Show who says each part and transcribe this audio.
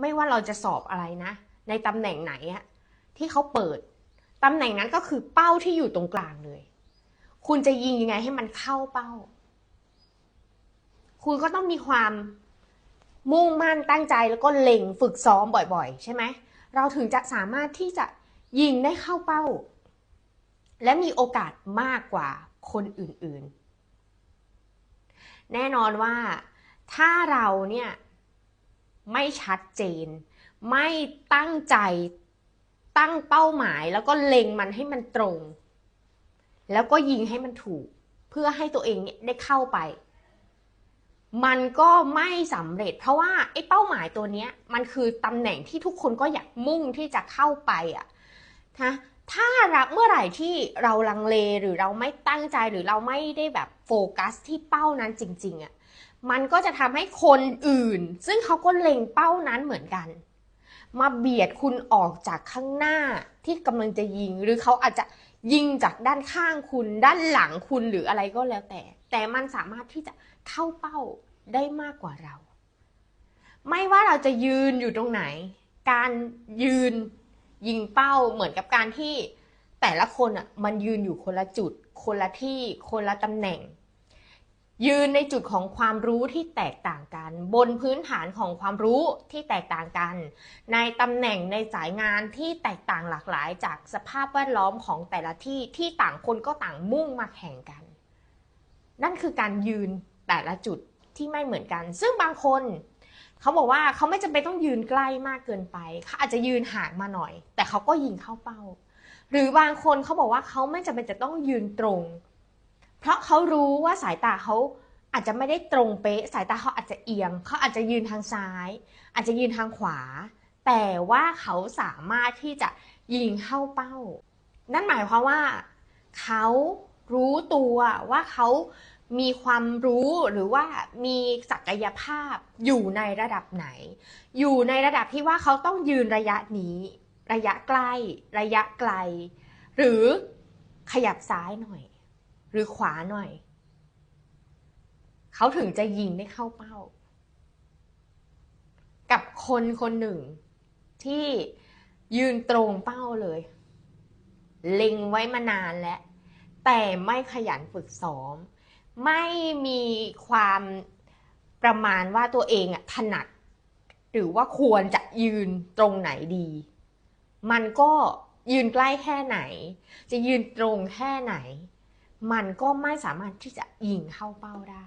Speaker 1: ไม่ว่าเราจะสอบอะไรนะ ในตำแหน่งไหนอะที่เขาเปิดตำแหน่งนั้นก็คือเป้าที่อยู่ตรงกลางเลย คุณจะยิงยังไงให้มันเข้าเป้า คุณก็ต้องมีความมุ่งมั่นตั้งใจแล้วก็เล็งฝึกซ้อมบ่อยๆ ใช่ไหม เราถึงจะสามารถที่จะยิงได้เข้าเป้า และมีโอกาสมากกว่าคนอื่นๆ แน่นอนว่าถ้าเราเนี่ย ไม่ชัดเจน ไม่ตั้งใจตั้งเป้าหมายแล้วก็เล็งมันให้มันตรง แล้วก็ยิงให้มันถูก เพื่อให้ตัวเองเนี่ยได้เข้าไป มันก็ไม่สำเร็จ เพราะว่าไอ้เป้าหมายตัวเนี้ยมันคือตำแหน่งที่ทุกคนก็อยากมุ่งที่จะเข้าไปอะนะ ถ้าเราเมื่อไหร่ที่เราลังเลหรือเราไม่ตั้งใจหรือเราไม่ได้แบบโฟกัสที่เป้านั้นจริง ๆอะมันก็จะทำให้คนอื่น ซึ่งเขาก็เล็งเป้านั้นเหมือนกัน มาเบียดคุณออกจากข้างหน้าที่กำลังจะยิง หรือเขาอาจจะยิงจากด้านข้างคุณ ด้านหลังคุณหรืออะไรก็แล้วแต่ แต่มันสามารถที่จะเข้าเป้าได้มากกว่าเรา ไม่ว่าเราจะยืนอยู่ตรงไหน การยืน ยิงเป้าเหมือนกับการที่แต่ละคนอะมันยืนอยู่คนละจุด คนละที่คนละตำแหน่ง ยืนในจุดของความรู้ที่แตกต่างกัน บนพื้นฐานของความรู้ที่แตกต่างกัน ในตำแหน่งในสายงานที่แตกต่างหลากหลาย จากสภาพแวดล้อมของแต่ละที่ที่ต่างคนก็ต่างมุ่งมาแข่งกัน นั่นคือการยืนแต่ละจุดที่ไม่เหมือนกัน ซึ่งบางคน เขาบอกว่าเขาไม่จำเป็นต้องยืนใกล้มากเกินไปเขาอาจจะยืนห่างมาหน่อย แต่เขาก็ยิงเข้าเป้า หรือบางคนเขาบอกว่าเขาไม่จำเป็นจะต้องยืนตรง เพราะเขารู้ว่าสายตาเขาอาจจะไม่ได้ตรงเป๊ะ สายตาเขาอาจจะเอียง เขาอาจจะยืนทางซ้าย อาจจะยืนทางขวา แต่ว่าเขาสามารถที่จะยิงเข้าเป้า นั่นหมายความว่าเขารู้ตัวว่าเขา มีความรู้หรือว่ามีศักยภาพอยู่ในระดับไหน อยู่ในระดับที่ว่าเขาต้องยืนระยะนี้ ระยะใกล้ ระยะไกล หรือขยับซ้ายหน่อย หรือขวาหน่อย เขาถึงจะยิงได้เข้าเป้า กับคนคนหนึ่ง ที่ยืนตรงเป้าเลย เล็งไว้มานานแล้ว แต่ไม่ขยันฝึกซ้อม ไม่มีความประมาณว่าตัวเองอะถนัด หรือว่าควรจะยืนตรงไหนดี มันก็ยืนใกล้แค่ไหน จะยืนตรงแค่ไหน มันก็ไม่สามารถที่จะยิงเข้าเป้าได้